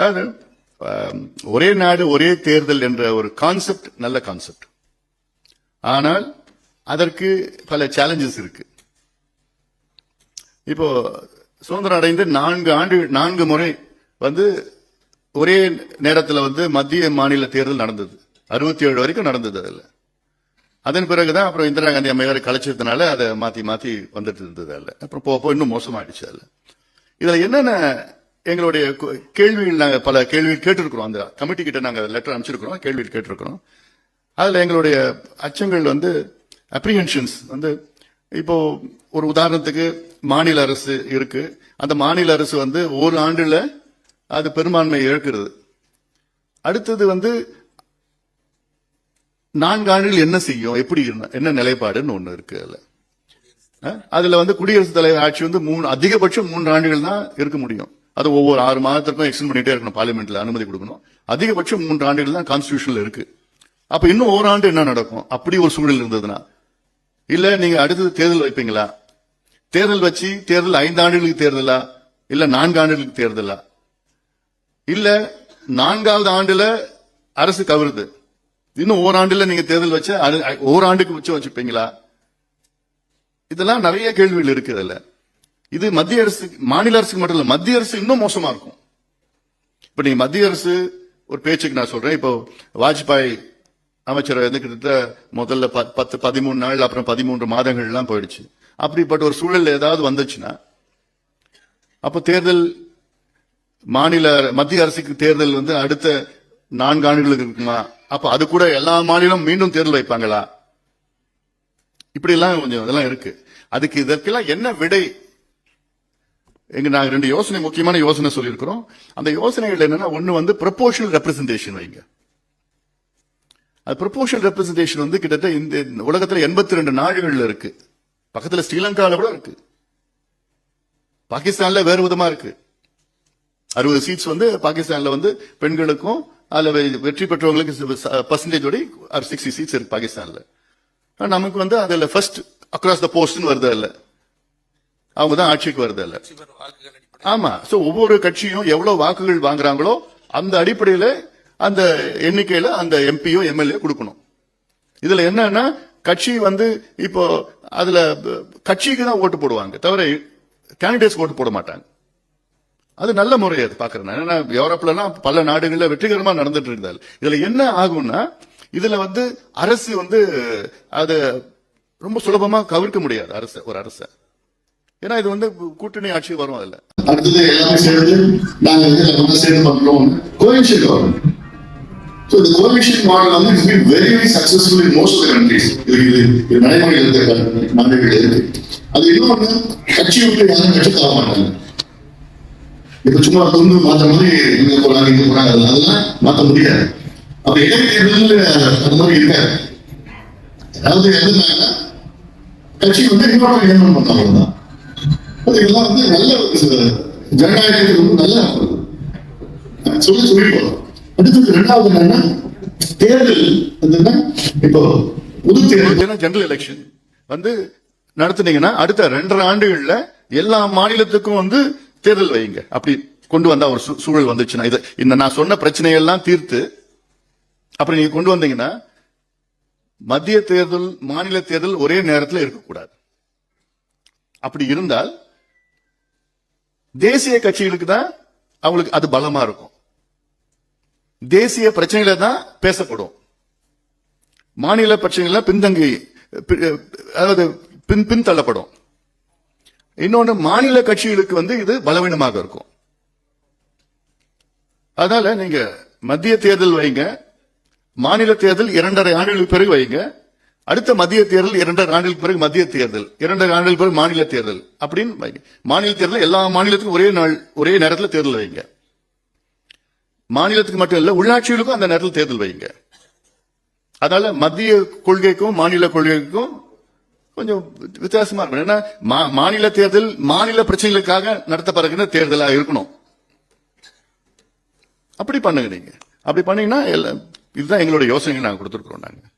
அதாவது ஒரே நாடு ஒரே தேர்தல் என்ற ஒரு கான்செப்ட் நல்ல கான்செப்ட் ஆனால் அதற்கு பல சேலஞ்சஸ் இருக்கு. இப்போ சுதந்திரம் அடைந்து நான்கு ஆண்டு நான்கு முறை வந்து ஒரே நேரத்தில் வந்து மத்திய மாநில தேர்தல் நடந்தது. அறுபத்தி ஏழு வரைக்கும் நடந்தது அதில். அதன் பிறகுதான் அப்புறம் இந்திரா காந்தி அம்மையார் கலைச்சதுனால அதை மாத்தி மாத்தி வந்துட்டு இருந்தது அதில். அப்புறம் போக போக இன்னும் மோசமாயிடுச்சு அதில். இதுல என்னென்ன எங்களுடைய கேள்விகள் நாங்கள் பல கேள்விகள் கேட்டிருக்கிறோம். அந்த கமிட்டி கிட்ட நாங்கள் லெட்டர் அனுப்பிச்சிருக்கிறோம். கேள்வி கேட்டிருக்கிறோம். அதில் எங்களுடைய அச்சங்கள் வந்து அப்ரிஹென்ஷன்ஸ் வந்து இப்போ ஒரு உதாரணத்துக்கு மாநில அரசு இருக்கு. அந்த மாநில அரசு வந்து ஒரு ஆண்டுல அது பெரும்பான்மை இழக்கிறது. அடுத்தது வந்து நான்கு ஆண்டுகள் என்ன செய்யும்? எப்படி என்ன- நிலைப்பாடுன்னு ஒன்று இருக்கு அதில். அதில் அதுல வந்து குடியரசுத் தலைவர் ஆட்சி வந்து மூணு அதிகபட்சம் மூன்று ஆண்டுகள் தான் இருக்க முடியும். அது ஒவ்வொரு ஆறு மாதத்திற்கும் எக்ஸ்டெண்ட் பண்ணிட்டே இருக்கணும் பார்லிமெண்ட்ல அனுமதி கொடுக்கணும். அதிகபட்சம் மூன்று ஆண்டுகள் தான் கான்ஸ்டியூஷன்ல இருக்கு. அப்ப இன்னும் ஓராண்டு என்ன நடக்கும்? அப்படி ஒரு சூழல் இருந்ததுன்னா இல்ல நீங்க அடுத்தது தேர்தல் வைப்பீங்களா? தேர்தல் வச்சு தேர்தல் ஐந்து ஆண்டுகளுக்கு தேர்தலா? இல்ல நான்கு ஆண்டுகளுக்கு தேர்தலா? இல்ல நான்காவது ஆண்டுல அரசு கவருது. இன்னும் ஓராண்டுல நீங்க தேர்தல் வச்சு அது- ஓராண்டுக்கு மிச்சம் வச்சுப்பீங்களா? இதெல்லாம் நிறைய கேள்விகள் இருக்கு அதுல இது மத்திய அரசு மாநில அரசுக்கு மட்டும் இல்ல மத்திய அரசு இன்னும் மோசமா இருக்கும். இப்ப நீங்க மத்திய அரசு ஒரு பேச்சுக்கு நான் சொல்றேன். இப்போ வாஜ்பாய் அமைச்சர் வந்து கிட்டத்தட்ட முதல்ல பத்து பதிமூணு நாள் அப்புறம் பதிமூன்று மாதங்கள் எல்லாம் போயிடுச்சு. அப்படிப்பட்ட ஒரு சூழல் ஏதாவது வந்துச்சுன்னா அப்போ தேர்தல் மாநில மத்திய அரசுக்கு தேர்தல் வந்து அடுத்த நான்கு ஆண்டுகளுக்கு இருக்குமா? அப்ப அது கூட எல்லா மாநிலம் மீண்டும் தேர்தல் வைப்பாங்களா? இப்படி எல்லாம் கொஞ்சம் இதெல்லாம் இருக்கு. அதுக்கு இதற்கெல்லாம் என்ன விடை எங்க நாங்க ரெண்டு யோசனை முக்கியமான யோசனை சொல்லியிருக்கிறோம். அந்த யோசனைகள் என்னன்னா ஒன்று வந்து ப்ரொபோஷனல் ரெப்ரஸன்டேஷன் வைங்க. அது ப்ரொபோஷனல் ரெப்ரஸன்டேஷன் வந்து கிட்டத்தட்ட இந்த உலகத்தில் எண்பத்தி ரெண்டு நாடுகள்ல இருக்கு. பக்கத்தில் ஸ்ரீலங்காவில் கூட இருக்கு. பாகிஸ்தான்ல வேறு விதமா இருக்கு. அறுபது சீட்ஸ் வந்து பாகிஸ்தான்ல வந்து பெண்களுக்கும் அதில் வெ- வெற்றி பெற்றவங்களுக்கு பர்சன்டேஜ் சிக்ஸ்டி சீட்ஸ் இருக்கு பாகிஸ்தான்ல. நமக்கு வந்து அதில் ஃபர்ஸ்ட் அக்ராஸ் த போஸ்ட்னு வருது அதில். அவங்க தான் ஆட்சிக்கு வருது இல்ல ஆமா சோ ஒவ்வொரு கட்சியும் எவ்வளவு வாக்குகள் வாங்குறாங்களோ அந்த அடிப்படையில அந்த எண்ணிக்கையில அந்த எம்பியோ எம்எல்ஏ கொடுக்கணும். இதுல என்னன்னா கட்சி வந்து இப்போ அதுல கட்சிக்கு தான் ஓட்டு போடுவாங்க தவிர கேண்டிடேட்ஸ் ஓட்டு போட மாட்டாங்க. அது நல்ல முறை அது பாக்குறேன். ஏன்னா யூரோப்லலாம் பல நாடுகள்ல வெற்றிகரமா நடந்துட்டு இருந்தால் இதுல என்ன ஆகும்னா இதுல வந்து அரசு வந்து அது ரொம்ப சுலபமா கவிர்க்க முடியாது அரசு ஒரு அரசை. ஏன்னா இது வந்து கூட்டணி ஆட்சி வரும் அதுல. அடுத்தது எல்லாமே சேர்ந்து நாங்க இதுல ரொம்ப சேர்ந்து பண்றோம். கோவிஷன் கவர்மெண்ட் ஸோ இந்த கோவிஷன் மாடல் வந்து it's been very very successful in most of countries இது இது இது நடைமுறையில் இருக்க நாடுகள் இருக்கு. அது இன்னொன்று கட்சி விட்டு யாரும் கட்சி தர மாட்டாங்க. இப்போ சும்மா தொண்டு மாத்த மாதிரி இங்க போறாங்க இங்க போறாங்க. அதெல்லாம் அதெல்லாம் மாத்த முடியாது. அப்ப இடைத்தேர்தல் அந்த மாதிரி இருக்காது. அதாவது என்னன்னா கட்சி வந்து இன்னொரு நியமனம் பண்ணாங்க தான் இதெல்லாம் வந்து நல்ல ஜனநாயகத்துக்கு வந்து நல்ல சொல்லி சொல்லி சொல்லிருக்கோம் அடுத்தது ரெண்டாவது என்னன்னா தேர்தல் வந்து இப்போ பொது தேர்தல். ஜெனரல் எலெக்ஷன் வந்து நடத்துனீங்கன்னா அடுத்த ரெண்டரை ஆண்டுகள்ல எல்லா மாநிலத்துக்கும் வந்து தேர்தல் வைங்க அப்படி கொண்டு வந்தா ஒரு சூழல் வந்துச்சுன்னா. இது இந்த நான் சொன்ன பிரச்சனையெல்லாம் தீர்த்து அப்புறம் நீங்க கொண்டு வந்தீங்கன்னா மத்திய தேர்தல் மாநில தேர்தல் ஒரே நேரத்தில் இருக்கக்கூடாது. அப்படி இருந்தால் தேசிய கட்சிகளுக்கு தான் அவங்களுக்கு அது பலமா இருக்கும். தேசிய பிரச்சனைகளை தான் பேசப்படும். மாநில பிரச்சனைகள் பின்தங்கி பி- அதாவது பின் பின்தள்ளப்படும். இன்னொன்று மாநில கட்சிகளுக்கு வந்து இது பலவீனமாக இருக்கும். அதனால நீங்க மத்திய தேர்தல் வைங்க மாநில தேர்தல் இரண்டரை ஆண்டுகளுக்கு பிறகு வைங்க அடுத்த மத்திய தேர்தல் இரண்டரை ஆண்டுகளுக்கு பிறகு மத்திய தேர்தல் இரண்டரை ஆண்டுகளுக்கு பிறகு மாநில தேர்தல் அப்படின்னு மாநில தேர்தல் எல்லா மாநிலத்துக்கும் ஒரே நாள் ஒரே நேரத்தில் தேர்தல் வைங்க. மாநிலத்துக்கு மட்டும் இல்ல உள்ளாட்சிகளுக்கும் அந்த நேரத்தில் தேர்தல் வைங்க. அதனால மத்திய கொள்கைக்கும் மாநில கொள்கைக்கும் கொஞ்சம் வித்தியாசமா இருக்கும் ஏன்னா மா- மாநில தேர்தல் மாநில பிரச்சனைகளுக்காக நடத்தப்படுகிற தேர்தலாக இருக்கணும். அப்படி பண்ணுங்க நீங்க. அப்படி பண்ணீங்கன்னா எல்லாம் இதுதான் எங்களுடைய யோசனைகள் நாங்கள் கொடுத்துருக்குறோம் நாங்கள்